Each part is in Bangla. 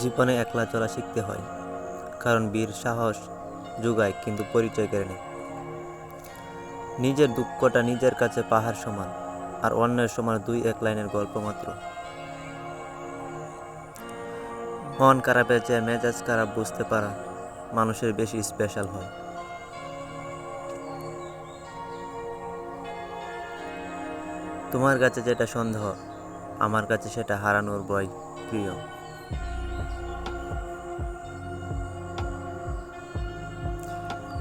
জীবনে একলা চলা শিখতে হয়, কারণ বীর সাহস যোগায় কিন্তু পরিচয় কেড়ে নেয়। নিজের দুঃখটা নিজের কাছে পাহাড় সমান, আর অন্যের সমান দুই এক লাইনের গল্প মাত্র। মন খারাপের চেয়ে মেজাজ খারাপ বুঝতে পারা মানুষের বেশি স্পেশাল হয়। তোমার কাছে যেটা সন্দেহ, আমার কাছে সেটা হারানোর ভয়, প্রিয়।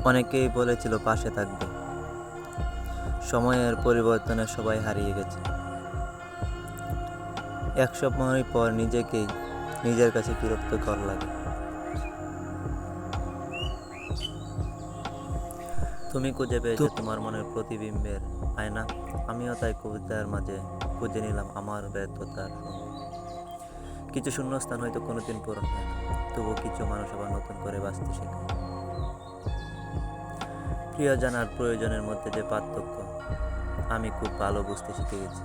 অনেকেই বলেছিল পাশে থাকবে। সময়ের পরিবর্তনে সবাই হারিয়ে গেছে। এক সময় পর নিজেকেই নিজের কাছে বিরক্তকর লাগে। তুমি খুঁজে পেয়েছ তোমার মনের প্রতিবিম্বের আয়না? আমিও তাই কবিতার মাঝে খুঁজে নিলাম আমার ব্যর্থতার কিছু শূন্যস্থান হয়তো কোনোদিন পূরণ হয় না তবুও কিছু মানুষ আবার নতুন করে বাঁচতে শেখে প্রিয় জানার প্রয়োজনের মধ্যে যে পার্থক্য, আমি খুব ভালো বুঝতে শিখে গেছি।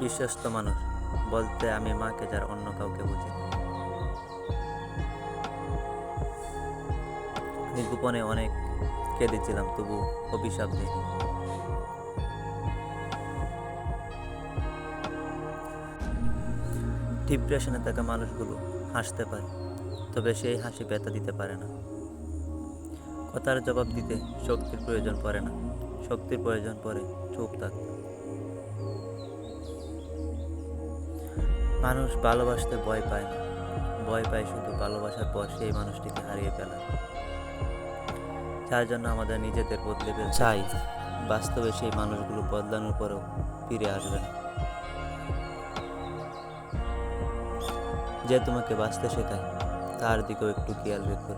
বিশ্বস্ত মানুষ বলতে আমি মাকে যার অন্য কাউকে বুঝি আমি গোপনে অনেক কেঁদেছিলাম, তবু অভিশাপ দিইনি। ডিপ্রেশনে থাকা মানুষগুলো হাসতে পারে। তবে সেই হাসি ব্যথা দিতে পারে না। কথার জবাব দিতে শক্তির প্রয়োজন পড়ে না। শক্তির প্রয়োজন পড়ে চুপ থাকতে। মানুষ ভালোবাসতে ভয় পায় না। ভয় পায় শুধু ভালোবাসার পর সেই মানুষটিকে হারিয়ে ফেলা। যার জন্য আমাদের নিজেদের বদলে চাই। বাস্তবে সেই মানুষগুলো বদলানোর পরেও ফিরে আসবে না। যে তোমাকে বাঁচতে শেখায় তার দিকেও একটু খেয়াল রেখো।